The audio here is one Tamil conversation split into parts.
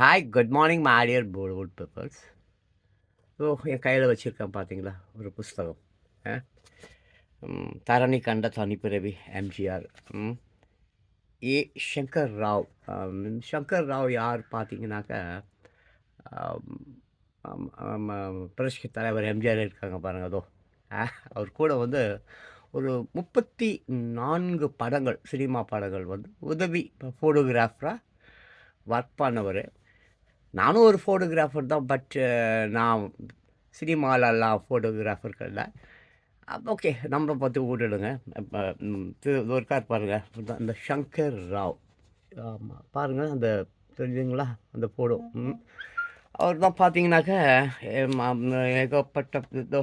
Hi good morning my dear wood papers ஓ என் கையில் வச்சுருக்கேன் பார்த்தீங்களா ஒரு புஸ்தகம். ஆ? தரணி கண்ட தனிப்பிறவி எம்ஜிஆர் ஏ சங்கர் ராவ். சங்கர் ராவ் யார் பார்த்தீங்கன்னாக்கா ஆம், புரட்சி தலைவர் எம்ஜிஆர் இருக்காங்க பாருங்கள் அதோ. ஆ, அவர் கூட வந்து ஒரு முப்பத்தி நான்கு படங்கள் சினிமா படங்கள் வந்து உதவி ஃபோட்டோகிராஃபராக ஒர்க் பண்ணவர். நானும் ஒரு ஃபோட்டோகிராஃபர் தான் பட் நான் சினிமாலெல்லாம் ஃபோட்டோகிராஃபர்கள் இல்லை. ஓகே நம்ம பார்த்து விட்டுடுங்க இப்போ இருக்கார் பாருங்கள் அந்த சங்கர் ராவ். ஆமாம் பாருங்கள் அந்த தெரிஞ்சுங்களா அந்த ஃபோட்டோ அவர் தான் பார்த்தீங்கன்னாக்கா ஏகப்பட்ட இதோ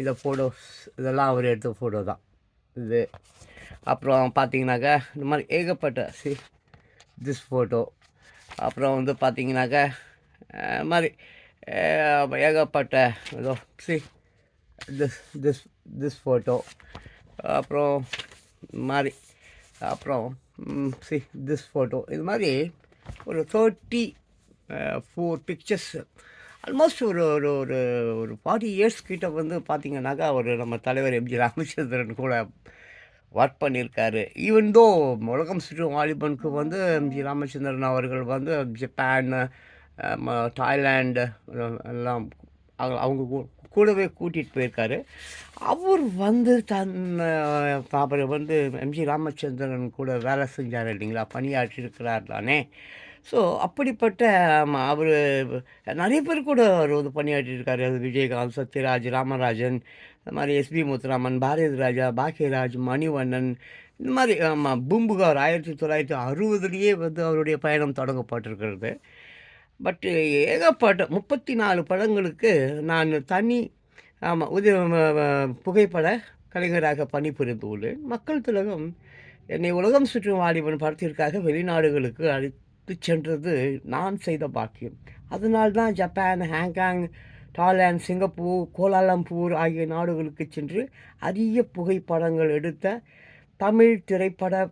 இந்த ஃபோட்டோஸ் இதெல்லாம் அவர் எடுத்த ஃபோட்டோ தான். இது. அப்புறம் பார்த்தீங்கன்னாக்கா இந்த மாதிரி ஏகப்பட்ட சி திஸ் ஃபோட்டோ அப்புறம் வந்து பார்த்தீங்கன்னாக்கா மாதிரி ஏகப்பட்ட இதோ see this this this photo அப்புறம் மாதிரி அப்புறம் சி திஸ் ஃபோட்டோ இது மாதிரி ஒரு தேர்ட்டி ஃபோர் பிக்சர்ஸ் ஆல்மோஸ்ட் ஒரு ஒரு ஒரு ஒரு ஃபார்ட்டி இயர்ஸ் கிட்ட வந்து பார்த்தீங்கன்னாக்கா ஒரு நம்ம தலைவர் எம்ஜி ராமச்சந்திரன் கூட ஒர்க் பண்ணியிருக்காரு. ஈவன் தோ உலகம் சுற்றும் வாலிபனுக்கு வந்து எம்ஜி ராமச்சந்திரன் அவர்கள் வந்து ஜப்பான் தாய்லாண்டு தாய்லாந்து எல்லாம் அவங்க- கூ- கூடவே கூட்டிகிட்டு போயிருக்காரு. அவர் வந்து தன் அஹ், அவர் வந்து எம்ஜி ராமச்சந்திரன் கூட வேலை செஞ்சார் இல்லைங்களா? பணியாற்றிருக்கிறார் தானே. ஸோ அப்படிப்பட்ட அவர் நிறைய பேர் கூட அவர் வந்து பணியாற்றிருக்காரு அது விஜயகாந்த் சத்யராஜ் ராமராஜன் இந்த மாதிரி எஸ்பி முத்துராமன் பாரதி ராஜா பாக்கியராஜ் மணிவண்ணன் இந்த மாதிரி ஆமாம் பூம்புகார் ஆயிரத்தி தொள்ளாயிரத்தி அறுபதுலேயே வந்து அவருடைய பயணம் தொடங்கப்பட்டிருக்கிறது. பட்டு ஏகப்பட்ட முப்பத்தி நாலு படங்களுக்கு நான் தனி ஆமாம் உதவி புகைப்பட கலைஞராக பணிபுரிந்து உள்ளேன் மக்கள் திலகம் என்னை உலகம் சுற்றும் வாலிபன் படத்திற்காக வெளிநாடுகளுக்கு அழைத்து சென்றது நான் செய்த பாக்கியம். அதனால்தான் Japan Hong Kong Thailand Singapore Kuala Lumpur ஆகிய நாடுகளுக்கு சென்று அரிய புகைப்படங்கள் எடுத்த தமிழ் திரைப்பட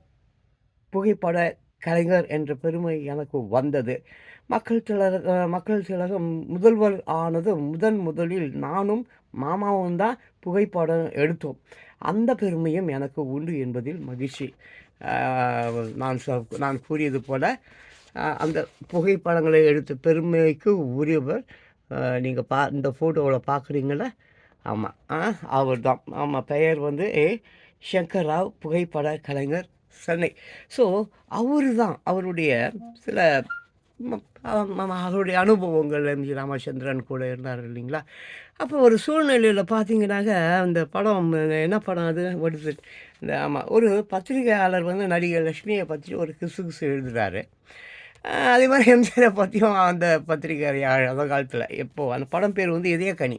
புகைப்பட கலைஞர் என்ற பெருமை எனக்கு வந்தது. மக்கள் திலக மக்கள் திலகம் முதல்வர் ஆனது முதன் முதலில் நானும் மாமாவும் தான் புகைப்படம் எடுத்தோம். அந்த பெருமையும் எனக்கு உண்டு என்பதில் மகிழ்ச்சி. நான் சொ- நான் கூறியது போல அந்த புகைப்படங்களை எடுத்த பெருமைக்கு உரியவர் நீங்கள் பா இந்த ஃபோட்டோவில் பார்க்குறீங்கள ஆமாம் அவர் தான் ஆமாம் பெயர் வந்து ஏ சங்கர் ராவ் புகைப்பட கலைஞர் சென்னை. ஸோ அவரு தான் அவருடைய சில அவருடைய அனுபவங்கள் எம்ஜி ராமச்சந்திரன் கூட இருந்தார் இல்லைங்களா? அப்போ ஒரு சூழ்நிலையில் பார்த்தீங்கன்னாக்க அந்த படம் என்ன படம் அது? What இந்த ஆமாம் ஒரு பத்திரிகையாளர் வந்து நடிகை லட்சுமியை பற்றி ஒரு கிசு கிசு எழுதுறாரு. அதே மாதிரி எம்ஜிஆரை பற்றியும் அந்த பத்திரிக்கை அந்த காலத்தில் எப்போது அந்த படம் பேர் வந்து இதயக்கனி.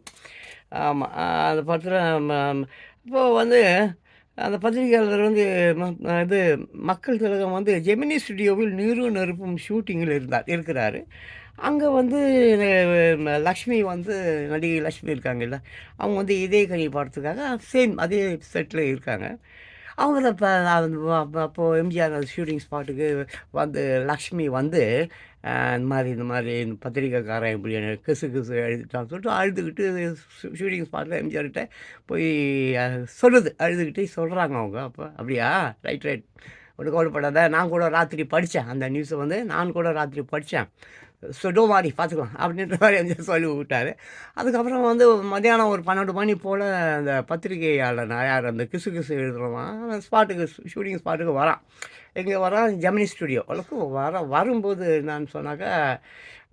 ஆமாம் அந்த படத்தில் இப்போது வந்து அந்த பத்திரிகையாளர் வந்து ம- இது மக்கள் திலகம் வந்து ஜெமினி ஸ்டுடியோவில் நீரு நெருப்பும் ஷூட்டிங்கில் இருந்தார் இருக்கிறாரு. அங்கே வந்து லக்ஷ்மி வந்து நடிகை லக்ஷ்மி இருக்காங்கல்ல அவங்க வந்து இதே கனி படத்துக்காக சேம் அதே செட்டில் இருக்காங்க. அவங்க இப்போ அப்போது எம்ஜிஆர் ஷூட்டிங் ஸ்பாட்டுக்கு வந்து லக்ஷ்மி வந்து இந்த மாதிரி இந்த மாதிரி இந்த பத்திரிக்கைக்காரன் இப்படி எனக்கு கிசு கிசு எழுதிட்டான்னு சொல்லிட்டு அழுதுகிட்டு ஷூட்டிங் ஸ்பாட்டில் எம்ஜிஆர்கிட்ட போய் சொல்லுது. அழுதுகிட்டே சொல்கிறாங்க அவங்க. அப்போ அப்படியா? Right right. ஒன்று கவலைப்படாத. நான் கூட ராத்திரி படித்தேன் அந்த நியூஸை வந்து நான் கூட ராத்திரி படித்தேன் சொடோ மாதிரி பார்த்துக்கலாம் அப்படின்ற மாதிரி வந்து சொல்லி விட்டாரு. அதுக்கப்புறம் வந்து மத்தியானம் ஒரு பன்னெண்டு மணி போல் அந்த பத்திரிகையாளர் யார் அந்த கிசு கிசு எழுதுறவன் ஸ்பாட்டுக்கு ஷூட்டிங் ஸ்பாட்டுக்கு வரான். எங்கே வரான் ஜெமினி ஸ்டுடியோ அவளுக்கு வர வரும்போது என்னான்னு சொன்னாக்கா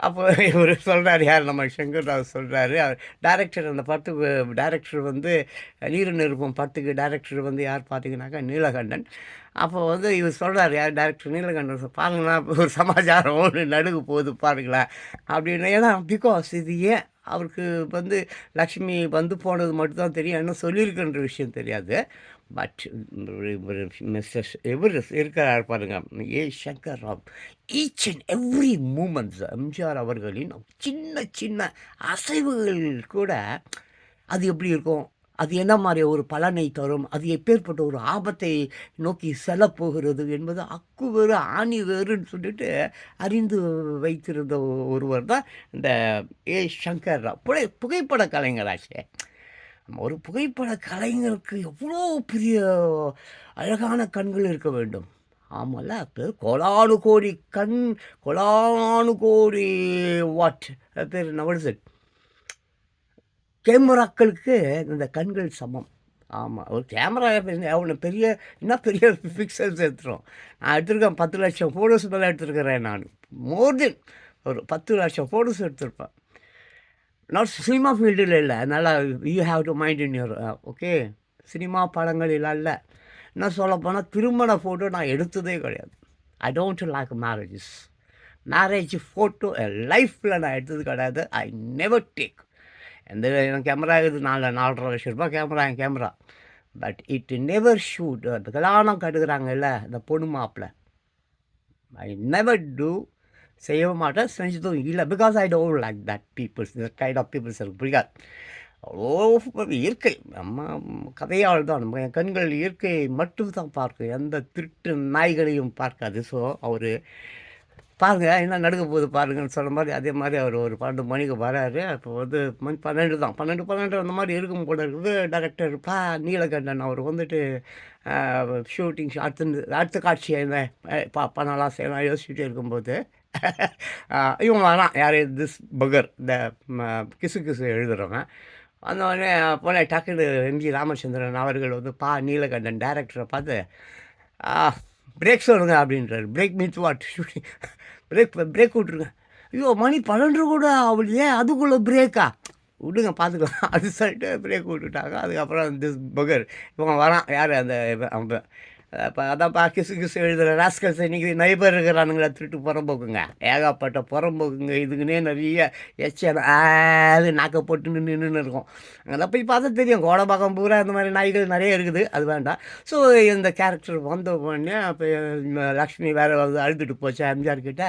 அப்போ இவர் சொல்கிறார் யார்? நம்ம சங்கர் ராவ் சொல்கிறாரு அவர் டேரக்டர் அந்த படத்துக்கு டேரக்டர் வந்து நீரு நிருப்பம் படத்துக்கு டேரக்டர் வந்து யார் பார்த்தீங்கன்னாக்கா நீலகண்டன். அப்போ வந்து இவர் சொல்கிறார் யார் டேரக்டர் நீலகண்டன் சொ- ஒரு சமாச்சாரம் ஒன்று நடுகு போகுது பாருங்களேன் அப்படின்னு. ஏன்னா பிகாஸ் இது ஏன் அவருக்கு வந்து லக்ஷ்மி வந்து போனது மட்டும்தான் தெரியும் என்ன சொல்லியிருக்குன்ற விஷயம் தெரியாது. பட் மிஸ்டர் இவர் இருக்கிறார் பாருங்க. A Shankar Rao each and every moments MGR அவர்களின் சின்ன சின்ன அசைவுகள் கூட அது எப்படி இருக்கும்? அது என்ன மாதிரி ஒரு பலனை தரும்? அது எப்பேற்பட்ட ஒரு ஆபத்தை நோக்கி செல்லப் போகிறது என்பது அக்கு வேறு ஆணி வேறுன்னு சொல்லிட்டு அறிந்து வைத்திருந்த ஒருவர் தான் இந்த ஏ சங்கர் ராவ் புகை புகைப்பட கலைஞராச்சே. ஒரு புகைப்பட கலைஞருக்கு எவ்வளோ பெரிய அழகான கண்கள் இருக்க வேண்டும்? ஆமாம்ல பேர் கோடானு கோடி கண் கோடானு கோடி வாட் பேர் நவல்செட் கேமராக்களுக்கு இந்த கண்கள் சமம். ஆமாம் ஒரு கேமரா எவ்வளோ பெரிய என்ன பெரிய பிக்சல்ஸ் எடுத்துரும்? நான் எடுத்திருக்கேன் பத்து லட்சம் ஃபோட்டோஸ் மேலே எடுத்திருக்கிறேன் நான். மோர் தென் ஒரு பத்து லட்சம் ஃபோட்டோஸ் எடுத்திருப்பேன். நாட் சினிமா ஃபீல்டில் இல்லை. அதனால் you have to mind in your okay cinema படங்களில் இல்லை. என்ன சொல்ல போனால் திருமண ஃபோட்டோ நான் எடுத்ததே கிடையாது. I don't like marriages marriage photo லைஃப்பில் நான் எடுத்தது கிடையாது. ஐ நெவர் டேக் எந்த எனக்கு கேமரா இருக்குது நாலு நாலரை லட்சம் ரூபாய் camera N camera but it never shoot அந்த கல்யாணம் கட்டுக்கிறாங்கல்ல இந்த பொண்ணு மாப்பிள்ள ஐ நெவர் டூ செய்யவும் மாட்டேன் செஞ்சதும் இல்லை. Because I don't like that peoples இந்த கைண்ட் ஆஃப் பீப்புள்ஸ் எனக்கு பிடிக்காது அவ்வளோ இயற்கை. நம்ம கதையால் தான் நம்ம என் கண்கள் இயற்கையை மட்டும் தான் பார்க்கும். எந்த திருட்டு நாய்களையும் பார்க்காது. ஸோ அவர் பாருங்கள் என்ன நடக்க போகுது பாருங்கன்னு சொன்ன மாதிரி அதே மாதிரி அவர் ஒரு பன்னெண்டு மணிக்கு வராரு. அப்போ வந்து மணி பன்னெண்டு தான். பன்னெண்டு பன்னெண்டு அந்த மாதிரி இருக்கும் போல இருக்குது. டேரக்டர் பா நீலகண்டன் அவர் வந்துட்டு ஷூட்டிங் அடுத்த அடுத்த காட்சி என்ன பா பண்ணலாம் செய்யலாம் யோசிச்சுட்டே இருக்கும்போது ஆஹ் வரான் யார்? திஸ் பகர் இந்த கிசு கிசு எழுதுறவன். அந்த போனே போன டக்குனு எம்ஜி ராமச்சந்திரன் அவர்கள் வந்து பா நீலகண்டன் டேரக்டரை பார்த்து பிரேக் சொல்லுங்க அப்படின்றார். Break means what shooting break break விட்ருங்க ஐயோ மணி பன்னெண்டு கூட அவள் ஏன் அதுக்குள்ளே பிரேக்கா விடுங்க பார்த்துக்கலாம். அது சொல்லிட்டு பிரேக் விட்டுட்டாங்க. அதுக்கப்புறம் திஸ் பகர் இவன் வரான். யார் அந்த அவன் அப்போ அதான்ப்பா கிசு கிசு எழுதுகிற ராஸ்கல்ஸ் இன்றைக்கி நைபர் இருக்கிறானுங்களா திருட்டு புறம்போக்குங்க. ஏகப்பட்ட புறம்போக்குங்க. இதுக்குன்னே நிறைய எச்சம் அது நாக்க போட்டு நின்று நின்று இருக்கும். அங்கே போய் பார்த்தா தெரியும். கோடம்பாக்கம் பூரா இந்த மாதிரி நாய்கள் நிறைய இருக்குது. அது வேண்டாம். ஸோ இந்த கேரக்டர் வந்த உடனே அப்போ லக்ஷ்மி வேறு வந்து அழுதுட்டு போச்சு. எம்ஜிஆர் கிட்ட.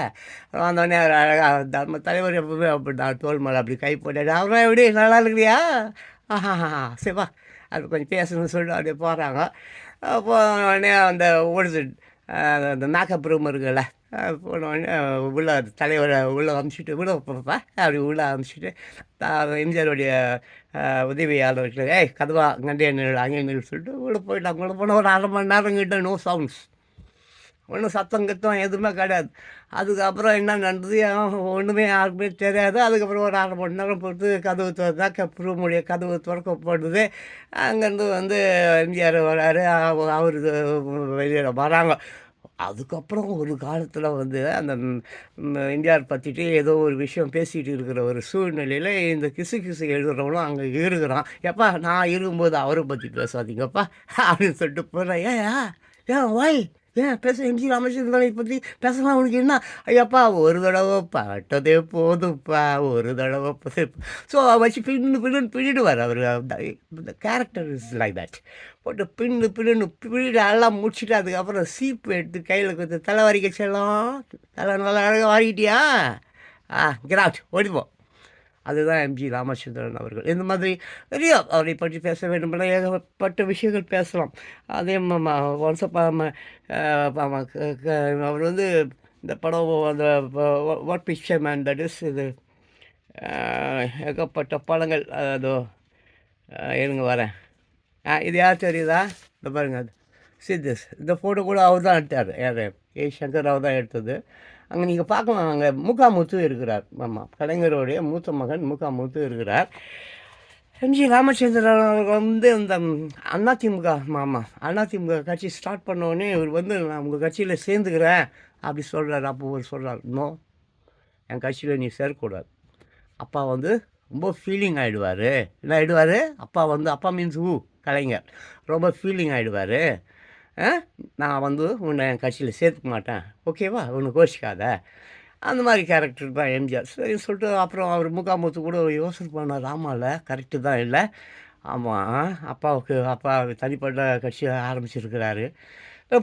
வந்தோடனே அவர் அழகாக தர்ம தலைவர் எப்பவுமே அப்படி தான் தோல்மலை அப்படி கை போட்டு அவரா எப்படி? நல்லா இருக்கிறியா? ஆஹா சரிப்பா அது கொஞ்சம் பேசணும்னு சொல்லிட்டு அப்படியே போகிறாங்க போன உடனே அந்த ஓடுது அந்த மேக்கப் ரூம் இருக்குல்ல போன உடனே உள்ள தலைவரை உள்ளே அமுச்சிட்டு உள்ள போப்பா அப்படி உள்ளே அமுச்சிட்டு எம்ஜிஆருடைய அஹ், ஏய் கதவா அங்கே நில் அங்கே நில் சொல்லிட்டு உள்ளே போயிட்டாங்க உள்ள போன ஒரு அரை மணி நேரம் கிட்ட நோ சவுண்ட்ஸ் ஒன்றும் சத்தம் கத்தம் எதுவுமே கிடையாது. அதுக்கப்புறம் என்ன நடந்தது? ஒன்றுமே யாருக்குமே தெரியாது. அதுக்கப்புறம் ஒரு அரை மணி நேரம் பொறுத்து கதவு திறந்தா ரூமுடைய கதவு திறக்கப்படுது அங்கேருந்து வந்து எம்ஜிஆர் வராரு. அவ- வெளியில் வராங்க. அதுக்கப்புறம் ஒரு காலத்தில் வந்து அந்த இந்தியாவை எம்ஜிஆர் பற்றிட்டு ஏதோ ஒரு விஷயம் பேசிகிட்டு இருக்கிற ஒரு சூழ்நிலையில் இந்த கிசு கிசு எழுதுகிறவனும் அங்கே இருக்கிறான். எப்பா நான் இருக்கும்போது அவரை பற்றி பேசாதீங்கப்பா அப்படின்னு சொல்லிட்டு போகிறேன் ஏன் ஏன் வாய் ஏன் பேச எம்ஜி ராமச்சந்திரனை பற்றி பேசலாம் உனக்கு என்ன? ஐயாப்பா ஒரு தடவை பட்டதே போதும்ப்பா ஒரு தடவை ஸோ வச்சு பின்னு பின்னு பின்னிடுவார் அவர். இந்த கேரக்டர் இஸ் லைக் தட் போட்டு பின்னு பின்னு பின்னிட்டு எல்லாம் முடிச்சுட்டு அதுக்கப்புறம் சீப்பு எடுத்து கையில் கொடுத்து தலை வரிக்க செல்லம். தலை நல்லா அழகாக வாரிக்கிட்டியா? ஆ கிராட் ஓடிப்போம் அதுதான் எம்ஜி ராமச்சந்திரன் அவர்கள். இந்த மாதிரி நிறைய அவரை பற்றி பேச வேண்டுமென ஏகப்பட்ட விஷயங்கள் பேசலாம். அதே ஒன்ஸ் அவர் வந்து இந்த படம் அந்த what picture man that is இது ஏகப்பட்ட படங்கள். அதோ அஹ், இருங்க வரேன். ஆ இது யார் தெரியுதா? இந்த பாருங்க அது. சித்திஸ் இந்த ஃபோட்டோ கூட அவர் தான் எடுத்தார். யார்? ஏ. சங்கர் அவர் தான் எடுத்தது. அங்கே நீங்கள் பார்க்கலாம் அங்கே முகாமுத்து இருக்கிறார். ஆமாம் கலைஞருடைய மூத்த மகன் முகாமுத்து இருக்கிறார். எம்ஜி ராமச்சந்திரன் அவர்கள் வந்து இந்த அதிமுக மாமா அதிமுக கட்சி ஸ்டார்ட் பண்ண உடனே இவர் வந்து நான் உங்கள் கட்சியில் சேர்ந்துக்கிறேன் அப்படி சொல்கிறார் அப்போ ஒரு சொல்கிறார் நோ என் கட்சியில் நீ சேரக்கூடாது. அப்பா வந்து ரொம்ப ஃபீலிங் ஆகிடுவார் என்ன ஆகிடுவார் அப்பா வந்து அப்பா மீன்ஸ் ஊ கலைஞர். ரொம்ப ஃபீலிங் ஆகிடுவார் நான் வந்து உன்னை என் கட்சியில் சேர்த்துக்க மாட்டேன். ஓகேவா உன்னை கோஷிக்காத. அந்த மாதிரி கேரக்டர் தான் எம்ஜிஆர். சரின்னு சொல்லிட்டு அப்புறம் அவர் முகாமுத்து கூட யோசனை பண்ணார். ஆமாம்ல கரெக்டு தான் இல்லை. ஆமாம் அப்பாவுக்கு அப்பா தனிப்பட்ட கட்சியை ஆரம்பிச்சிருக்கிறாரு.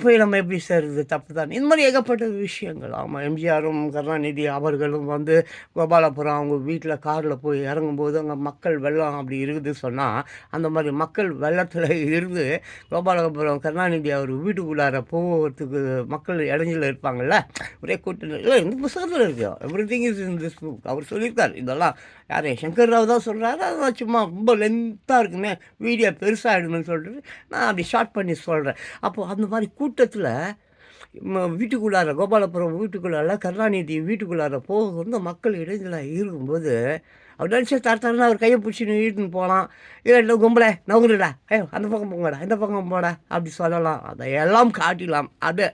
போய் நம்ம எப்படி சார் இது தப்பு தான் இந்த மாதிரி ஏகப்பட்ட விஷயங்கள். ஆமாம் எம்ஜிஆரும் கருணாநிதி அவர்களும் வந்து கோபாலபுரம் அவங்க வீட்டில் காரில் போய் இறங்கும்போது அங்கே மக்கள் வெள்ளம் அப்படி இருக்குது சொன்னால் அந்த மாதிரி மக்கள் வெள்ளத்தில் இருந்து கோபாலபுரம் கருணாநிதி அவர் வீட்டுக்குள்ளார போகிறதுக்கு மக்கள் இடைஞ்சில் இருப்பாங்கள்ல ஒரே கூட்டம் இல்லை இந்த புத்தகத்தில் இருக்கு. Everything is in this book அவர் சொல்லியிருக்கார். இதெல்லாம் யார் சங்கர் ராவ் தான் சொல்கிறாரு அதான் சும்மா ரொம்ப லென்த்தாக இருக்குமே. வீடியோ பெருசாகிடுன்னு சொல்லிட்டு நான் அப்படி ஷார்ட் பண்ணி சொல்கிறேன் அப்போது அந்த மாதிரி கூட்டத்தில் வீட்டுக்குள்ளார கோபாலபுரம் வீட்டுக்குள்ளார கருணாநிதி வீட்டுக்குள்ளார போக வந்து மக்கள் இடைஞ்சலாக இருக்கும்போது அவர் தர தரத்தாருன்னு அவர் கையை பிடிச்சின்னு நீட்டுன்னு போகலாம் இல்லை கும்பலை நவுங்குடா ஐயோ அந்த பக்கம் போங்கடா இந்த பக்கம் போடா அப்படி சொல்லலாம். அதை எல்லாம் காட்டிலாம் அப்படியே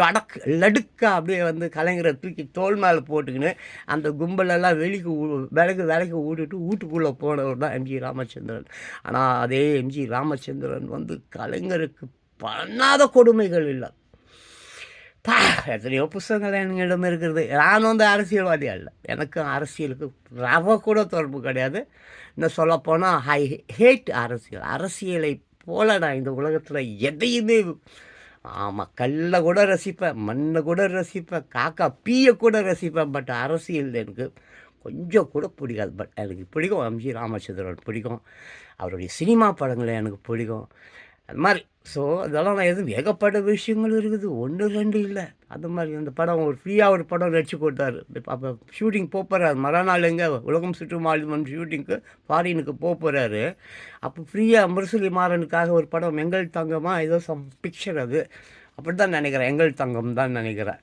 லடக் லடுக்கா அப்படியே வந்து கலைஞரை தூக்கி தோல் மேலே போட்டுக்கின்னு அந்த கும்பலெல்லாம் வெளிக்கு விலகு விலைக்கு விலைக்கு வீட்டுக்குள்ளே போனவர் தான் எம்ஜி ராமச்சந்திரன். ஆனால் அதே எம்ஜி ராமச்சந்திரன் வந்து கலைஞருக்கு பண்ணாத கொடுமைகள் இல்லை. பா எத்தனையோ புஸ்தகங்கள் என்னிடம் இருக்கிறது நான் வந்து அரசியல்வாதி அல்ல. எனக்கும் அரசியலுக்கு ரவ கூட தொடர்பு கிடையாது. இன்னும் சொல்லப்போனால் ஐ ஹேட் அரசியல். அரசியலை போல நான் இந்த உலகத்தில் எதையுமே ஆமாம் கல்லை கூட ரசிப்பேன் மண்ணை கூட ரசிப்பேன் காக்கா பீயை கூட ரசிப்பேன். பட் அரசியல் எனக்கு கொஞ்சம் கூட பிடிக்காது. பட் எனக்கு பிடிக்கும். எம்ஜி ராமச்சந்திரன் பிடிக்கும். அவருடைய சினிமா படங்களை எனக்கு பிடிக்கும். அது மாதிரி. ஸோ அதெல்லாம் நான் எதுவும் ஏகப்பட்ட விஷயங்கள் இருக்குது. ஒன்று ரெண்டு இல்லை. அந்த மாதிரி அந்த படம் ஒரு ஃப்ரீயாக ஒரு படம் நடிச்சு கொடுத்தாரு. அப்போ ஷூட்டிங் போகிறாரு மறுநாள் எங்கே? உலகம் சுற்றும் ஆளுமன் ஷூட்டிங்க்கு ஃபாரினுக்கு போகிறாரு அப்போ ஃப்ரீயாக முரசொலி மாறனுக்காக ஒரு படம் எங்கள் தங்கமாக ஏதோ சம் பிக்சர் அது. அப்படி தான் நினைக்கிறேன். எங்கள் தங்கம் தான் நினைக்கிறேன்.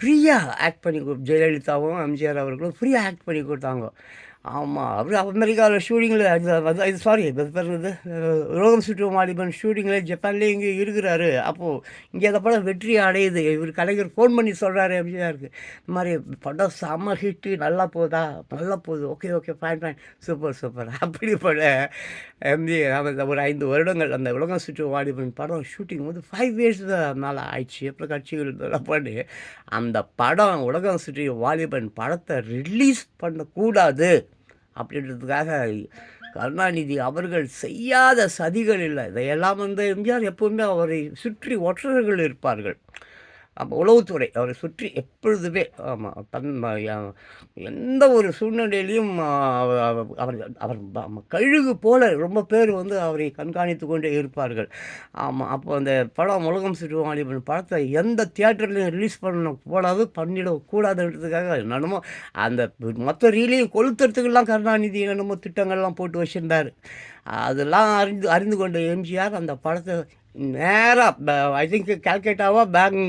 ஃப்ரீயாக ஆக்ட் பண்ணி கொடு ஜெயலலிதாவும் எம்ஜிஆர் அவர்களும் ஃப்ரீயாக ஆக்ட் பண்ணி கொடுத்தாங்க. ஆமாம் அவர் அமெரிக்காவில் ஷூட்டிங்கில் இது சாரி இது உலகம் ரோகம் சுற்று மாலிபன் ஷூட்டிங்கில் ஜப்பான்லேயே இங்கே இருக்கிறாரு. அப்போது இங்கே அந்த படம் வெற்றி அடையுது. இவர் கலைஞர் ஃபோன் பண்ணி சொல்கிறாரு இருக்குது இந்த மாதிரி படம் செம்ம ஹிட்டு நல்லா போதா? நல்லா போகுது. Okay okay fine fine super super அப்படி பட எம்ஜி அந்த ஒரு ஐந்து வருடங்கள் அந்த உலகம் சுற்று வாலிபன் படம் ஷூட்டிங் வந்து ஃபைவ் இயர்ஸ் மேலே ஆயிடுச்சு. அப்புறம் கட்சிகள் இதெல்லாம் பண்ணி அந்த படம் உலகம் சுற்றி வாலிபன் படத்தை ரிலீஸ் பண்ணக்கூடாது. அப்படின்றதுக்காக கருணாநிதி அவர்கள் செய்யாத சதிகள் இல்லை. இதையெல்லாம் வந்து எம்ஜிஆர் எப்போவுமே அவரை சுற்றி ஒற்றர்கள் இருப்பார்கள். அப்போ உளவுத்துறை. அவரை சுற்றி எப்பொழுதுமே ஆமாம் தன் எந்த ஒரு சூழ்நிலையிலையும் அவர் அவர் கழுகு போல ரொம்ப பேர் வந்து அவரை கண்காணித்து கொண்டே இருப்பார்கள். ஆமாம் அப்போ அந்த படம் உலகம் சுற்றுவோம் வாலிபன் படத்தை எந்த தியேட்டர்லையும் ரிலீஸ் பண்ண கூடாது பண்ணிடக்கூடாதுன்றதுக்காக என்னென்னமோ அந்த மொத்த ரீலையும் கொளுத்துறதுக்கெல்லாம் கருணாநிதி என்னென்னமோ திட்டங்கள்லாம் போட்டு வச்சுருந்தார். அதெல்லாம் அறிந்து அறிந்து கொண்ட எம்ஜிஆர் அந்த படத்தை நேராக ஐ திங்க் கல்கட்டாவா பேங்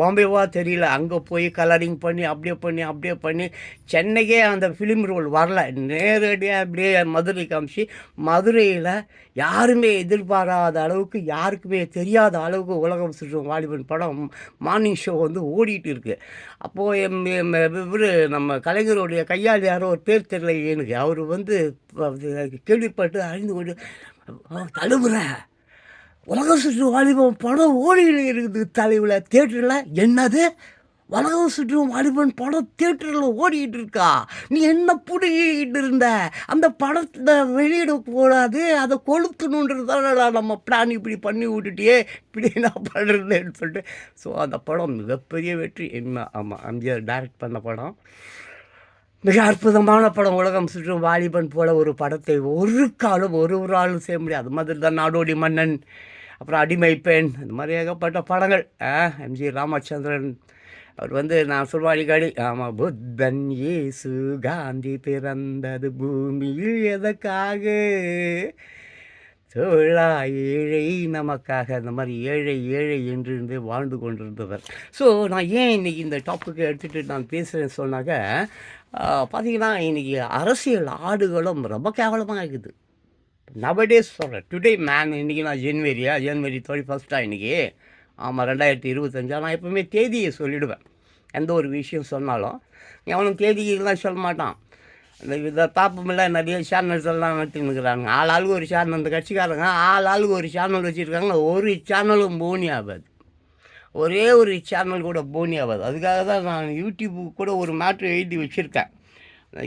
பாம்பேவா தெரியல. அங்கே போய் கலரிங் பண்ணி அப்படியே பண்ணி அப்படியே பண்ணி சென்னைக்கே அந்த ஃபிலிம் ரோல் வரல. நேரடியாக அப்படியே மதுரை காமிச்சு மதுரையில் யாருமே எதிர்பாராத அளவுக்கு யாருக்குமே தெரியாத அளவுக்கு உலகம் சுற்றும் வாலிபன் படம் மார்னிங் ஷோ வந்து ஓடிட்டு இருக்கு. அப்போது எம் இவர் நம்ம கலைஞருடைய கையால் யாரோ ஒரு பேர் தெரியல எனக்கு அவர் வந்து கேள்விப்பட்டு அறிந்து கொண்டு தழுவுறேன் உலக சுற்று வாலிபன் படம் ஓடியில் இருக்குது தலைவில். தேட்டரில் என்னது? உலக சுற்று வாலிபன் படம் தேட்டரில் ஓடிக்கிட்டு இருக்கா? நீ என்ன பிடிக்கிட்டு இருந்த? அந்த படத்தை வெளியிட வெளியிடக்கூடாது அதை கொளுத்தணுன்றதால நம்ம பிளான் இப்படி பண்ணி விட்டுட்டியே இப்படி நான் பண்ணுறதுன்னு சொல்லிட்டு. ஸோ அந்த படம் மிகப்பெரிய வெற்றி. என்ன? ஆமாம் எம்ஜிஆர் டைரக்ட் பண்ண படம். மிக அற்புதமான படம். உலகம் சுற்றும் வாலிபன் போல ஒரு படத்தை ஒரு காலம் ஒரு ஒரு ஆளும் செய்ய முடியாது. அது மாதிரி தான் நாடோடி மன்னன். அப்புறம் அடிமை பெண் இந்த மாதிரி ஏகப்பட்ட படங்கள். எம்ஜி ராமச்சந்திரன். அவர் வந்து நான் சொல்லுவேன் அடிக்கடி ஆமாம் புத்தன் இயேசு காந்தி பிறந்தது பூமியில் எதற்காக? தோழா ஏழை நமக்காக. அந்த மாதிரி ஏழை ஏழை என்று இருந்து வாழ்ந்து கொண்டிருந்தவர். ஸோ நான் ஏன் இன்றைக்கி இந்த டாப்பிக்கை எடுத்துகிட்டு நான் பேசுகிறேன்னு சொன்னாக்க பார்த்தீங்கன்னா இன்றைக்கி அரசியல் ஆடுகளும் ரொம்ப கேவலமாக இருக்குது. நவடேஸ் சொல்கிறேன் டுடே மேன் இன்றைக்கி நான் ஜென்வரியா? ஜென்வரி தேர்ட்டி ஃபஸ்ட்டாக இன்றைக்கி ஆமாம் ரெண்டாயிரத்தி இருபத்தஞ்சா. நான் எப்பவுமே தேதியை சொல்லிவிடுவேன் எந்த ஒரு விஷயம் சொன்னாலும். எவனும் தேதியெல்லாம் சொல்ல மாட்டான். இந்த இதை பார்ப்போம்ல நிறைய சேனல்ஸ்லாம் நடத்தினுக்கிறாங்க ஆள் ஆளுக்கு ஒரு சேனல் அந்த கட்சிக்காரங்க ஆள் ஆளுக்கு ஒரு சேனல் வச்சுருக்காங்க. ஒரு சேனலும் போனி ஆகாது. ஒரே ஒரு சேனல் கூட போனி ஆகாது. அதுக்காக தான் நான் யூடியூபுக்கு கூட ஒரு மேட்ரு எழுதி வச்சுருக்கேன்.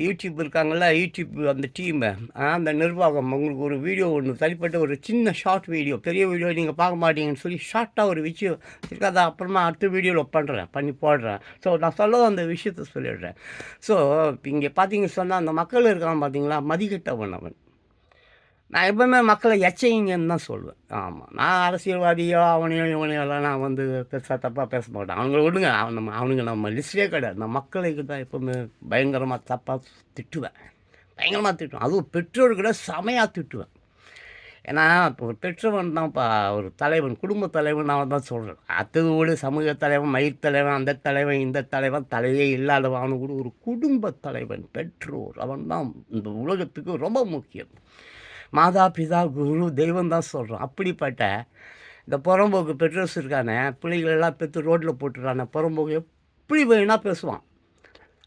யூடியூப் இருக்காங்கள்ல யூடியூப் அந்த டீமை அந்த நிர்வாகம் உங்களுக்கு ஒரு வீடியோ ஒன்று தனிப்பட்ட ஒரு சின்ன ஷார்ட் வீடியோ பெரிய வீடியோ நீங்கள் பார்க்க மாட்டீங்கன்னு சொல்லி ஷார்ட்டாக ஒரு விஷயம் இருக்காது? அதை அப்புறமா அடுத்த வீடியோவில் பண்ணுறேன் பண்ணி போடுறேன். ஸோ நான் சொல்ல அந்த விஷயத்த சொல்லிடுறேன். ஸோ இங்கே பார்த்தீங்க சொன்னால் அந்த மக்கள் இருக்கான் பார்த்தீங்களா? மதிக்கட்டவன் அவன். நான் எப்பவுமே மக்களை எச்சைங்கன்னு தான் சொல்லுவேன் ஆமாம் நான் அரசியல்வாதியோ அவனையோ இவனையோ எல்லாம் நான் வந்து பெருசாக தப்பாக பேச மாட்டேன். அவங்கள விடுங்க. அவன் நம்ம அவனுங்க நம்ம லிஸ்டே கிடையாது. நான் மக்களுக்கு தான் எப்பவுமே பயங்கரமாக தப்பாக திட்டுவேன். பயங்கரமாக திட்டுவேன். அதுவும் பெற்றோர்கிட்ட செமையாக திட்டுவேன். ஏன்னா இப்போ ஒரு பெற்றவன் தான்ப்பா ஒரு தலைவன் குடும்ப தலைவன் நான் தான் சொல்கிறேன் அடுத்தது கூட சமூக தலைவன் மயிர் தலைவன் அந்த தலைவன் இந்த தலைவன் தலையே இல்லாதவன் அவனு கூட ஒரு குடும்ப தலைவன் பெற்றோர் அவன் தான் இந்த உலகத்துக்கு ரொம்ப முக்கியம். மாதா பிதா குரு தெய்வம் தான் சொல்கிறோம் அப்படிப்பட்ட இந்த புறம்போக்கு பெற்றோர்ஸ் இருக்கானே பிள்ளைகளெல்லாம் பெற்று ரோட்டில் போட்டுறானே புறம்போக்கு எப்படி வேணால் பேசுவான்.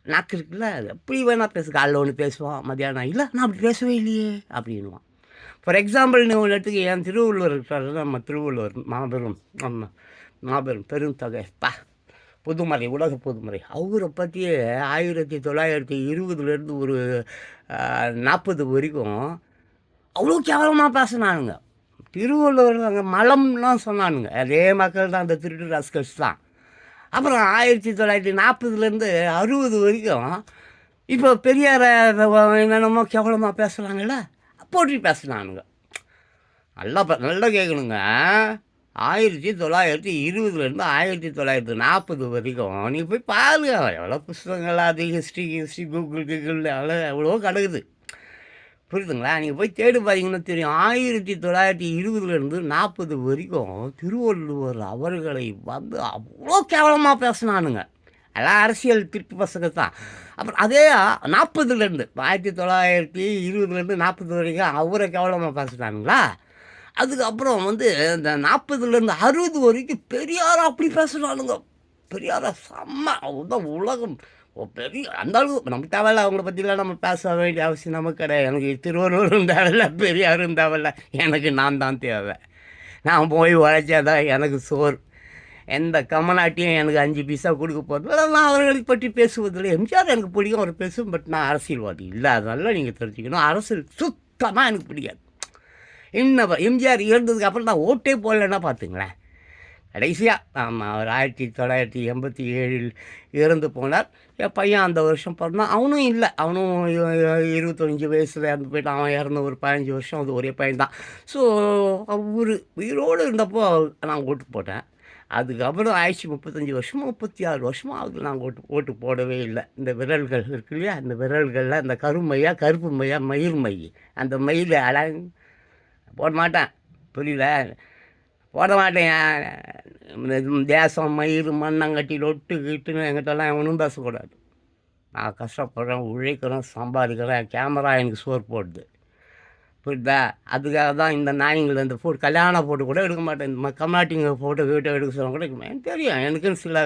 நாக்கு இருக்குல்ல எப்படி வேணால் பேசு காலைல ஒன்று பேசுவான் மத்தியானம் இல்லை நான் அப்படி பேசவே இல்லையே அப்படின்வான் ஃபார் எக்ஸாம்பிள் நீ ஒரு இடத்துக்கு என் திருவள்ளுவர் இருக்காரு நம்ம திருவள்ளுவர் மாபெரும் நம்ம மாபெரும் பெருந்தொகை பா புதுமறை உலக புதுமறை அவரை பற்றியே ஆயிரத்தி தொள்ளாயிரத்தி இருபதுலேருந்து ஒரு நாற்பது வரைக்கும் அவ்வளோ கேவலமாக பேசினானுங்க. திருவள்ளுவர் அங்கே மலம்லாம் சொன்னானுங்க. அதே மக்கள் தான் அந்த திருட்டு ராஸ்கல்ஸ் தான். அப்புறம் ஆயிரத்தி தொள்ளாயிரத்தி நாற்பதுலேருந்து அறுபது வரைக்கும் இப்போ பெரியார என்னென்னமோ கேவலமாக பேசுகிறாங்கல்ல போட்டி பேசுனானுங்க. நல்லா ப- நல்லா கேட்கணுங்க ஆயிரத்தி தொள்ளாயிரத்தி இருபதுலேருந்து ஆயிரத்தி தொள்ளாயிரத்தி நாற்பது வரைக்கும் நீங்கள் போய் பாருங்க எவ்வளோ புஸ்தகங்கள் அது ஹிஸ்ட்ரி ஹிஸ்ட்ரி கூகுள் கூகுள் எவ்வளோ எவ்வளோ கிடக்குது. புரியுதுங்களா? நீங்கள் போய் தேடி பார்த்தீங்கன்னா தெரியும். ஆயிரத்தி தொள்ளாயிரத்தி இருபதுலேருந்து நாற்பது வரைக்கும் திருவள்ளுவர் அவர்களை வந்து அவ்வளோ கேவலமாக பேசினானுங்க. எல்லாம் அரசியல் திருட்டு பசங்க தான். அப்புறம் அதே நாற்பதுலேருந்து ஆயிரத்தி தொள்ளாயிரத்தி இருபதுலேருந்து நாற்பது வரைக்கும் அவரை கேவலமாக பேசினானுங்களா? அதுக்கப்புறம் வந்து இந்த நாற்பதுலேருந்து அறுபது வரைக்கும் பெரியாரை அப்படி பேசினானுங்க. பெரியாரை செம்ம அவர்தான் உலகம். பெரிய அந்த அளவுக்கு நமக்கு தேவையில்ல அவங்கள பற்றிலாம் நம்ம பேச வேண்டிய அவசியம் நமக்கு கிடையாது எனக்கு திருவள்ளுவரும் தேவையில்ல பெரியாரும் தேவையில்ல எனக்கு நான் தான் தேவை. நான் போய் உழைச்சாதான் எனக்கு சோறு. எந்த கமநாட்டியும் எனக்கு அஞ்சு பைசா கொடுக்க போகிறது நான் அவர்களை பற்றி பேசுவதில்லை எம்ஜிஆர் எனக்கு பிடிக்கும் அவர் பேசும் பட் நான் அரசியல்வாதி இல்லை. அதனால நீங்கள் தெரிஞ்சுக்கணும். அரசியல் சுத்தமாக எனக்கு பிடிக்காது. இன்னும் எம்ஜிஆர் இறந்ததுக்கு அப்புறம் நான் ஓட்டே போடலன்னா பார்த்துங்களேன் கடைசியாக ஆமாம் அவர் ஆயிரத்தி தொள்ளாயிரத்தி எண்பத்தி ஏழில் இறந்து போனார். என் பையன் அந்த வருஷம் பிறந்தான். அவனும் இல்லை. அவனும் இருபத்தஞ்சி இருபத்தஞ்சு வயசில் இறந்து போயிட்டான். அவன் இறந்த ஒரு பதினஞ்சு வருஷம். அது ஒரே பையன் தான் ஸோ அவர் உயிரோடு இருந்தப்போ நான் ஓட்டு போட்டேன். அதுக்கப்புறம் ஆயிடுச்சு முப்பத்தஞ்சு வருஷமும் முப்பத்தி ஆறு வருஷமா அதுக்கு நாங்கள் ஓட்டு ஓட்டு போடவே இல்லை. இந்த விரல்கள் இருக்கு இல்லையா? அந்த விரல்களில் அந்த கருமையா கருப்பு மையா மயில் மை. அந்த மயில் அழ போட மாட்டேன். புரியல? போட மாட்டேன். தேசம் மயிர் மண்ணங்கட்டி லொட்டு கிட்டுன்னு எங்கிட்டலாம் எவனும் பேசக்கூடாது. நான் கஷ்டப்படுறேன் உழைக்கிறேன் சம்பாதிக்கிறேன் கேமரா எனக்கு சோர் போடுது. புரியுதா? அதுக்காக தான் இந்த நாய்ங்களை இந்த ஃபோட்டோ கல்யாண ஃபோட்டோ கூட எடுக்க மாட்டேன். இந்த கமாட்டிங்க ஃபோட்டோ வீட்டோ எடுக்க சொல்ல கூட எனக்கு தெரியும் எனக்குன்னு சில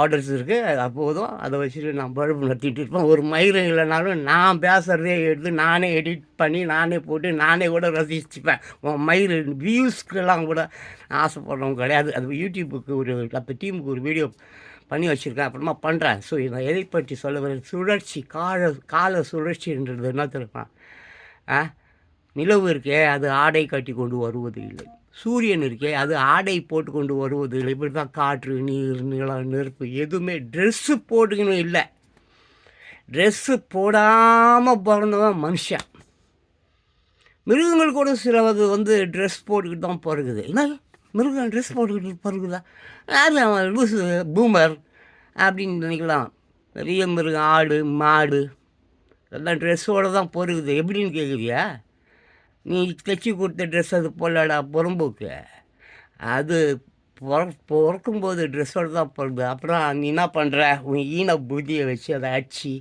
ஆர்டர்ஸ் இருக்குது அப்போதும் அதை வச்சுட்டு நான் பழுப்பு நடத்திட்டு இருப்பேன். ஒரு மயிரம் இல்லைனாலும் நான் பேசுகிறதே எடுத்து நானே எடிட் பண்ணி நானே போட்டு நானே கூட ரசிச்சுப்பேன். உன் மயிர் வியூஸ்க்கெல்லாம் கூட ஆசைப்படுறவங்க கிடையாது. அது யூடியூப்புக்கு ஒரு அப்போ டீமுக்கு ஒரு வீடியோ பண்ணி வச்சுருக்கேன். அப்புறமா பண்ணுறேன் ஸோ நான் எதை பற்றி சொல்ல வரேன்? சுழற்சி கால கால சுழற்சின்றது என்ன தெரியுமா? நிலவு இருக்கே அது ஆடை கட்டி கொண்டு வருவது இல்லை. சூரியன் இருக்கே அது ஆடை போட்டு கொண்டு வருவது இல்லை. இப்படி தான் காற்று நீர் நிலம் நெருப்பு எதுவுமே ட்ரெஸ்ஸு போட்டுக்கணும் இல்லை. ட்ரெஸ்ஸு போடாமல் பிறந்தவன் மனுஷன். மிருகங்கள் கூட சிலவது வந்து ட்ரெஸ் போட்டுக்கிட்டு தான் பிறகுது என்ன? மிருகம் ட்ரெஸ் போட்டுக்கிட்டு பிறகுதா யார் அவன்? லூசு பூமர் அப்படின்னு நினைக்கலாம். பெரிய மிருகம் ஆடு மாடு எல்லாம் ட்ரெஸ்ஸோடு தான் பொறுக்குது எப்படின்னு கேட்குறியா நீ தைச்சி கொடுத்த ட்ரெஸ் அது போலடா புறம்போக்கு. அது பிற பிறக்கும்போது ட்ரெஸ்ஸோடு தான் பிறகுது அப்புறம் நீ என்ன பண்ணுற உன் ஈன புத்தியை வச்சு அதை அடிச்சு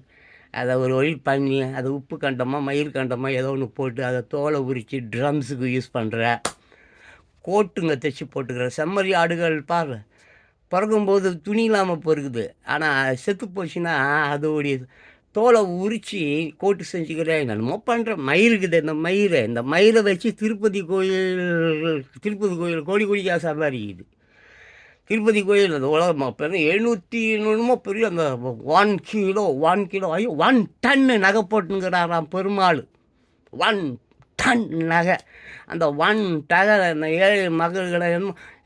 அதை ஒரு வழி பண்ணி அதை உப்பு கண்டமாக மயில் கண்டமாக ஏதோ ஒன்று போட்டு அதை தோலை உரித்து ட்ரம்ஸுக்கு யூஸ் பண்ணுற கோட்டுங்க தைச்சி போட்டுக்கிற. செம்மறி ஆடுகள் பாரு. பிறக்கும்போது துணி இல்லாமல் பொறுக்குது ஆனால் செத்து போச்சுன்னா அதோடைய தோலை உரித்து கோட்டு செஞ்சுக்கிறேன் என்னமோ பண்ணுற மயிருக்குது இந்த மயிரை இந்த மயிரை வச்சு திருப்பதி கோயில் திருப்பதி கோயில் கோடி கோடிக்காக சம்பாதிக்குது. திருப்பதி கோயில் அந்த உலகமாக பெரும் எழுநூற்றி என்னமோ பெரிய அந்த ஒன் கிலோ ஒன் கிலோ ஐயோ ஒன் டன்னு நகை போட்டுங்கிறாராம் பெருமாள். ஒன் டன் நகை. அந்த ஒன் டகை அந்த ஏழை மகள்களை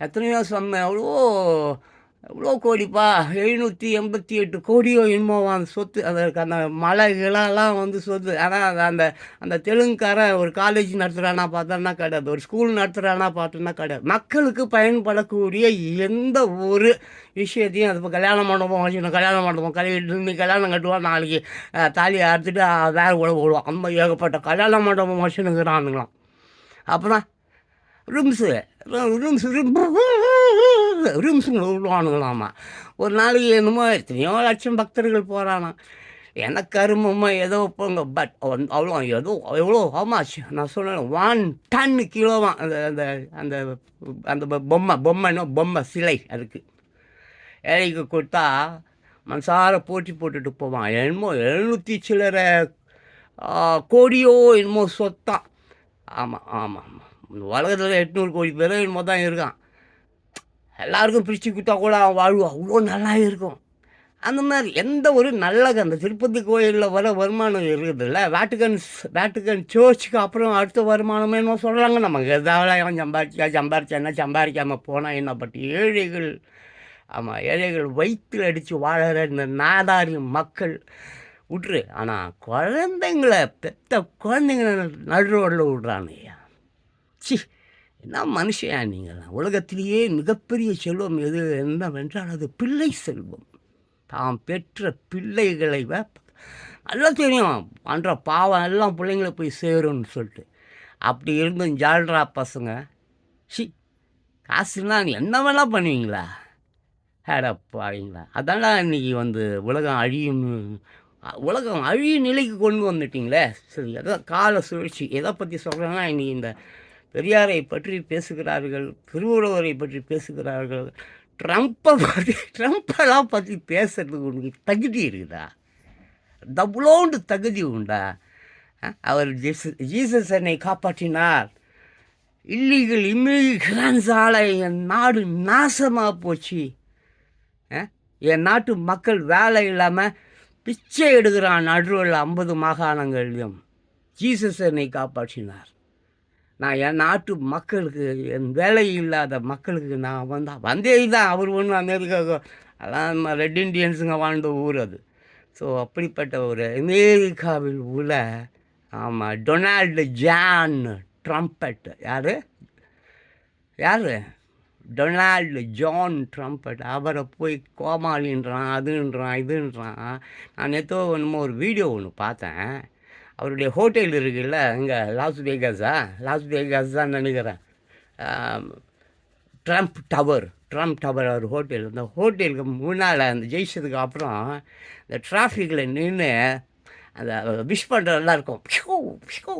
எத்தனையோ சொன்ன எவ்வளோ எவ்வளோ கோடிப்பா? எழுநூற்றி எண்பத்தி எட்டு கோடியோ என்னமோ அந்த சொத்து. அதற்கு அந்த மலை கிளெல்லாம் வந்து சொத்து. ஆனால் அது அந்த அந்த தெலுங்குக்காரன் ஒரு காலேஜ் நடத்துகிறானா பார்த்தோன்னா கிடையாது. ஒரு ஸ்கூல் நடத்துகிறானா பார்த்தோன்னா கிடையாது. மக்களுக்கு பயன்படக்கூடிய எந்த ஒரு விஷயத்தையும் அது இப்போ கல்யாண மண்டபம் வச்சுக்கணும் கல்யாண மண்டபம் கல்யாணம் இன்னைக்கு கல்யாணம் கட்டுவான் நாளைக்கு தாலியை அறுத்துட்டு வேற கூட போடுவான் அந்த ஏகப்பட்ட கல்யாண மண்டபம் வச்சுனுங்கிறானுங்களாம் அப்புறம் ரூம்ஸு ரூம்ஸ் ரூம்ஸுங்க விடுவானுங்களாமா ஒரு நாளைக்கு என்னமோ எத்தனையோ லட்சம் பக்தர்கள் போகிறானா எனக்கு அருமமா ஏதோ போங்க. பட் அவ்வளோ ஏதோ எவ்வளோ ஹோமாச்சு நான் சொன்னேன் ஒன் டன் கிலோவான் அந்த அந்த அந்த அந்த பொம்மை பொம்மைன்னா பொம்மை சிலை அதுக்கு. ஏழைக்கு கொடுத்தா மனசார போட்டி போட்டுட்டு போவான். என்னமோ எழுநூற்றி சிலரை கோடியோ என்னமோ சொத்தான். ஆமாம் ஆமாம் ஆமாம் உலகத்தில் எட்நூறு கோடி பேர் என்னமோ தான் இருக்கான். எல்லாருக்கும் பிரித்து கொடுத்தா கூட அவன் வாழ்வா அவ்வளோ நல்லா இருக்கும். அந்த மாதிரி எந்த ஒரு நல்ல அந்த திருப்பதி கோயிலில் வர வருமானம் இருக்குதுல்ல? வேட்டுக்கன் வேட்டுக்கன் சர்ச்சுக்கு அப்புறம் அடுத்த வருமானம் என்னமோ சொல்கிறாங்க நமக்கு எதாவது அவன் சம்பாரிச்சா சம்பாரிச்சா என்ன? சம்பாதிக்காமல் போனால் என்ன? பட் ஏழைகள் ஆமாம் ஏழைகள் வயிற்றில் அடித்து வாழற இந்த நாதாரி மக்கள் விட்ரு ஆனால் குழந்தைங்கள பெத்த குழந்தைங்கள நடு ரோட்டில் விட்றானுயா சி என்ன மனுஷன் நீங்களாம். உலகத்திலேயே மிகப்பெரிய செல்வம் எது என்னவென்றால் அது பிள்ளை செல்வம். தாம் பெற்ற பிள்ளைகளை நல்லா தெரியும். பண்ணுற பாவம் எல்லாம் பிள்ளைங்கள போய் சேரும்னு சொல்லிட்டு. அப்படி இருந்தும் ஜால்ரா பசங்க. ஷி காசுனா என்ன வேணால் பண்ணுவீங்களா? அடப்பாவீங்களா அதான்டா இன்னைக்கு வந்து உலகம் அழியும். உலகம் அழிய நிலைக்கு கொண்டு வந்துட்டீங்களே. சரி அதான் கால சுழற்சி. எதை பற்றி சொல்கிறேன்னா இன்றைக்கி இந்த பெரியாரை பற்றி பேசுகிறார்கள் திருவள்ளுவரை பற்றி பேசுகிறார்கள். ட்ரம்ப்பை பற்றி ட்ரம்ப்பெல்லாம் பற்றி பேசுறதுக்கு உனக்கு தகுதி இருக்குதா? டபுளோண்டு தகுதி உண்டா? அவர் ஜீசஸ் என்னை காப்பாற்றினார். இல்லீகல் இமிகிரன்ஸால் என் நாடு நாசமாக போச்சு. என் நாட்டு மக்கள் வேலை இல்லாமல் பிச்சை எடுக்கிறான் நடுவில் ஐம்பது மாகாணங்களிலும் ஜீசஸ் என்னை காப்பாற்றினார். நான் என் நாட்டு மக்களுக்கு என் வேலை இல்லாத மக்களுக்கு நான் வந்தால் வந்தே தான். அவர் ஒன்றும் அமெரிக்கா அதான் நம்ம ரெட் இண்டியன்ஸுங்க வாழ்ந்த ஊர் அது. ஸோ அப்படிப்பட்ட ஒரு அமெரிக்காவில் உள்ள ஆமாம் டொனால்டு ஜான் ட்ரம்பட். யார்? யார்? Donald John Trumpet. அவரை போய் கோமாளின்றான் அதுன்றான் இதுன்றான். நான் நேற்றோ என்னமோ ஒரு வீடியோ ஒன்று பார்த்தேன். அவருடைய ஹோட்டல் இருக்குல்ல இங்கே லாஸ் வேகாஸா லாஸ் வேகாஸ் தான் நினைக்கிறேன். ட்ரம்ப் டவர் ட்ரம்ப் டவர் அவர் ஹோட்டல். அந்த ஹோட்டலுக்கு முன்னால் அந்த ஜெயிச்சதுக்கு அப்புறம் இந்த டிராஃபிக்கில் நின்று அந்த விஷ் பண்ணுறதெல்லாம் இருக்கும். Beau beau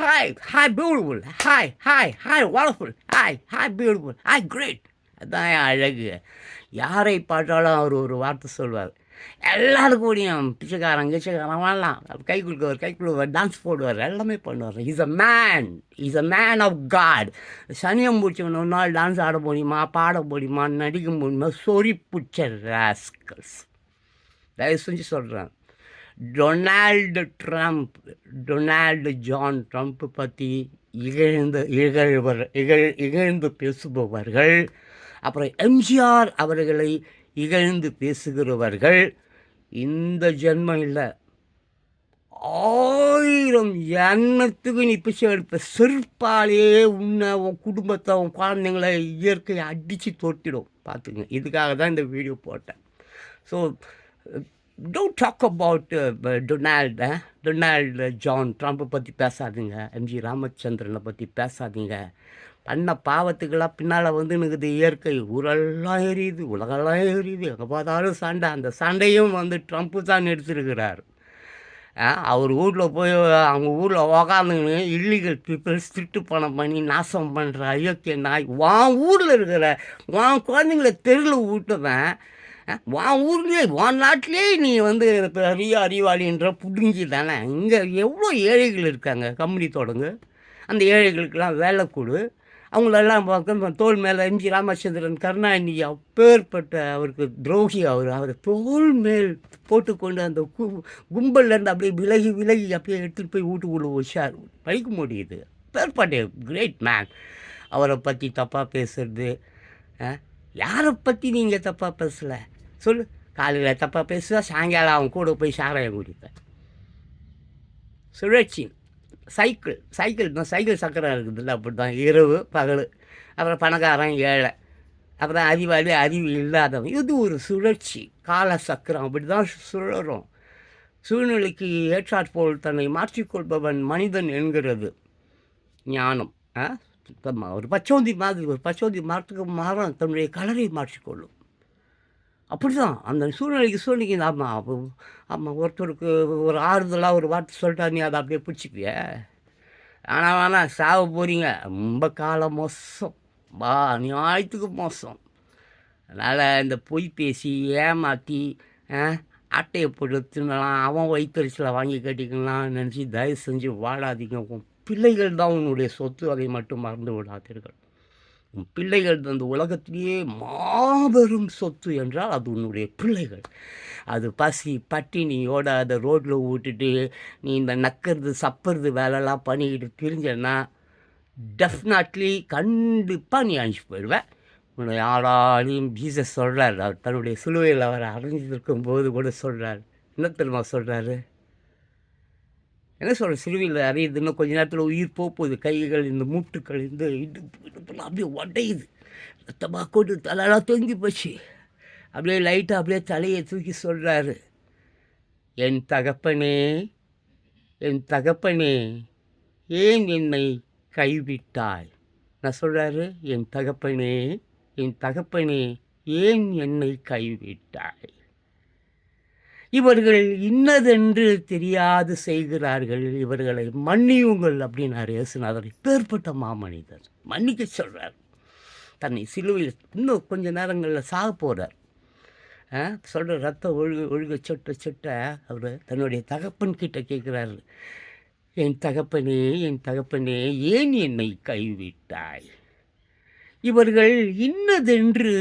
hi hi beautiful hi hi hi wonderful hi hi beautiful hi great அதான் என் அழகு. யாரை பார்த்தாலும் அவர் ஒரு வார்த்தை சொல்வார். எல்லாருக்கும் முடியும் பிச்சைக்காரன் கிச்சைக்காரன் வாழலாம் கை கொடுக்குவார் கை கொடுக்குவார் டான்ஸ் போடுவார் எல்லாமே பண்ணுவார். Is a man is a man of God சனியம் பிடிச்சவன் ஒரு நாள் டான்ஸ் ஆட முடியுமா பாட முடியுமா நடிக்க முடியுமா சொறி பிடிச்ச ராஸ்கல்ஸ் தயவு செஞ்சு சொல்கிறேன் Donald Trump Donald John Trump பற்றி இகழ்ந்து இகழ்வர் இகழ் இகழ்ந்து பேசுபவர்கள் அப்புறம் எம்ஜிஆர் அவர்களை இகழ்ந்து பேசுகிறவர்கள் இந்த ஜென்மம் இல்லை ஆயிரம் எண்ணத்துக்கு நீ பிச்சை எடுப்ப செருப்பாலே உன்னை உன் குடும்பத்தை உன் குழந்தைங்களை இயற்கையை அடித்து தொட்டிடும். பார்த்துங்க இதுக்காக தான் இந்த வீடியோ போட்டேன். So don't talk about Donald Donald John ட்ரம்ப்பை பற்றி பேசாதீங்க. எம்ஜி ராமச்சந்திரனை பற்றி பேசாதீங்க. பண்ண பாவத்துக்கெல்லாம் பின்னால் வந்து எனக்கு இயற்கை. ஊரெல்லாம் எரியுது உலகெல்லாம் எரியுது. எங்கே பார்த்தாலும் சண்டை. அந்த சண்டையும் வந்து ட்ரம்ப்பு தான் எடுத்திருக்கிறார். ஆ, அவர் ஊரில் போய் அவங்க ஊரில் உக்காந்துங்கன்னு இல்லீகல் பீப்புள்ஸ் திருட்டு பணம் பண்ணி நாசம் பண்ணுற அயோக்கிய நாய். உன் ஊரில் இருக்கிற உன் குழந்தைங்கள தெருவில் விட்டுவன் வான் ஊர்லேயே உன் நாட்டிலேயே நீ வந்து பெரிய அறிவாளின்ற புடுங்கி தானே. இங்கே எவ்வளோ ஏழைகள் இருக்காங்க? கம்பெனி தொடங்கு. அந்த ஏழைகளுக்கெல்லாம் வேலை கொடு. அவங்களெல்லாம் பார்க்க தோல் மேலே எம்ஜி ராமச்சந்திரன் கருணாநிதி அப்பேற்பட்ட அவருக்கு துரோகி அவர். அவர் தோல் மேல் போட்டுக்கொண்டு அந்த கு கும்பல்லேருந்து அப்படியே விலகி விலகி அப்படியே எடுத்துகிட்டு போய் வீட்டுக்குள்ளே வச்சார். படிக்க முடியுது பேர்பட்ட கிரேட் மேன் அவரை பற்றி தப்பாக பேசுறது. ஆ? யாரை பற்றி நீங்கள் தப்பாக பேசலை? சொல்லு. காலையில் தப்பாக பேசுவா சாயங்காலம் அவன் கூட போய் சாராயம் குடிப்பேன். சுழற்சி. சைக்கிள் சைக்கிள் தான் சைக்கிள் சக்கரம் இருக்குதுல்ல அப்படி தான் இரவு பகல் அப்புறம் பணக்காரன் ஏழை அப்புறம் அறிவாளி அறிவு இல்லாதவன். இது ஒரு சுழற்சி கால சக்கரம் அப்படி தான் சுழறும் சூழ்நிலைக்கு ஏற்றாற்போல் தன்னை மாற்றிக்கொள்பவன் மனிதன் என்கிறது ஞானம். ஆ? ஒரு பச்சோந்தி மாதிரி ஒரு பச்சோந்தி மாற்றுக்கு மாறும் தன்னுடைய கலரை மாற்றிக்கொள்ளும் அப்படி தான் அந்த சூழ்நிலைக்கு சூழ்நிலைக்கு ஆமாம் அப்போ ஆமாம் ஒருத்தருக்கு ஒரு ஆறுதலாக ஒரு வார்த்தை சொல்லிட்டா நீ அதை அப்படியே பிடிச்சிப்பிய ஆனால் வேணாம் சாவ போகிறீங்க ரொம்ப காலம் மோசம். வா நியாயத்துக்கு மோசம். அதனால் இந்த பொய் பேசி ஏமாற்றி அட்டையை போட்டு தின்னலாம் அவன் வயிற்றுச்சில் வாங்கி கட்டிக்கலாம் நினச்சி தயவு செஞ்சு வாழாதீங்க. பிள்ளைகள் தான் உன்னுடைய சொத்து அதை மட்டும் மறந்து விடாதீர்கள். பிள்ளைகள் அந்த உலகத்திலேயே மாபெரும் சொத்து என்றால் அது உன்னுடைய பிள்ளைகள். அது பசி பட்டினியோட அதை ரோட்டில் விட்டுட்டு நீ இந்த நக்கிறது சப்புறது வேலைலாம் பண்ணிக்கிட்டு திரிஞ்சன்னா டெஃபினட்லி கண்டிப்பாக நீ அழிஞ்சு போயிடுவேன் உன்னை யாராலையும் ஜீசஸ் சொல்கிறார் அவர் தன்னுடைய சிலுவையில் அவர் அடைஞ்சிருக்கும் போது கூட சொல்கிறார் என்ன தெரியுமா சொல்கிறாரு என்ன சொல்கிற சிறுவையில் அறியுது இன்னும் கொஞ்ச நேரத்தில் உயிர் போகுது. கைகள் இந்த மூட்டுக்கள் இந்த இடுப்பு இடுப்புலாம் அப்படியே உடையுது. ரத்தமாக கொண்டு தலையெல்லாம் தொங்கி போச்சு. அப்படியே லைட்டாக அப்படியே தலையை தூக்கி சொல்கிறாரு என் தகப்பனே என் தகப்பனே ஏன் என்னை கைவிட்டாய்? நான் சொல்கிறாரு என் தகப்பனே என் தகப்பனே ஏன் என்னை கைவிட்டாய்? இவர்கள் இன்னதென்று தெரியாது செய்கிறார்கள். இவர்களை மன்னியுங்கள் அப்படின்னாரு இயேசுநாதர். இப்பேற்பட்ட மாமனிதர். மன்னிக்க சொல்கிறார் தன்னை சிலுவையில் இன்னும் கொஞ்ச நேரங்களில் சாக போகிறார் சொல்கிற ரத்தம் ஒழுகு ஒழுக சொட்ட சொட்ட அவர் தன்னுடைய தகப்பன் கிட்ட கேட்குறாரு. என் தகப்பனே என் தகப்பனே ஏன் என்னை கைவிட்டாய்? இவர்கள் இன்னதென்று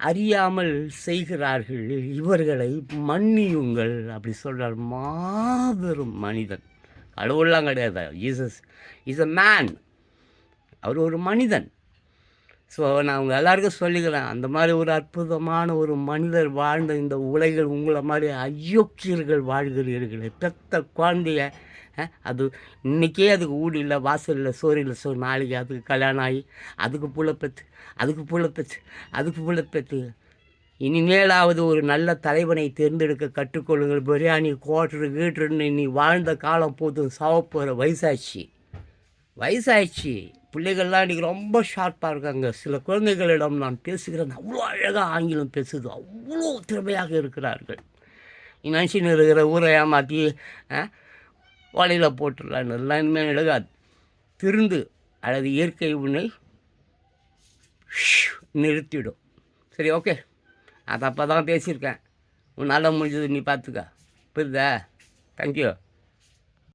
அறியாமல் செய்கிறார்கள் இவர்களை மன்னியுங்கள் அப்படி சொல்கிறார் மாபெரும் மனிதன். கடவுள்லாம் கிடையாது. ஜீசஸ் இஸ் அ மேன் அவர் ஒரு மனிதன். ஸோ நான் அவங்க எல்லாருக்கும் சொல்லிக்கிறேன். அந்த மாதிரி ஒரு அற்புதமான ஒரு மனிதர் வாழ்ந்த இந்த உலகில் உங்களை மாதிரி அயோக்கியர்கள் வாழ்கிறீர்களே. பெத்த குழந்தைய அது இன்றைக்கே அதுக்கு ஊடியில் இல்லை சோறில் இல்லை சோறு. நாளைக்கு அதுக்கு கல்யாணம் ஆகி அதுக்கு புள்ள அதுக்கு புள்ள அதுக்கு புள்ள இனிமேலாவது ஒரு நல்ல தலைவனை தேர்ந்தெடுக்க கற்றுக்கொள்ளுங்கள். பிரியாணி கோட்டரு கீட்டுன்னு நீ வாழ்ந்த காலம் போதும். சாவப்போகிற வயசாச்சு வயசாயிடுச்சு. பிள்ளைகள்லாம் இன்றைக்கி ரொம்ப ஷார்ப்பாக இருக்காங்க. சில குழந்தைகளிடம் நான் பேசுகிறேன். அவ்வளோ அழகாக ஆங்கிலம் பேசுது. அவ்வளோ திறமையாக இருக்கிறார்கள். நினச்சின்னு இருக்கிற ஊரை ஏமாற்றி வலையில் போட்டுடலாம் எல்லாம் இனிமேல் எழுகாது. திருந்து அல்லது இயற்கை உன்னை நிறுத்திடும். சரி ஓகே. அது அப்போ தான் பேசியிருக்கேன். உன்னால் முடிஞ்சது நீ பார்த்துக்க. புரியுதா? தேங்க்யூ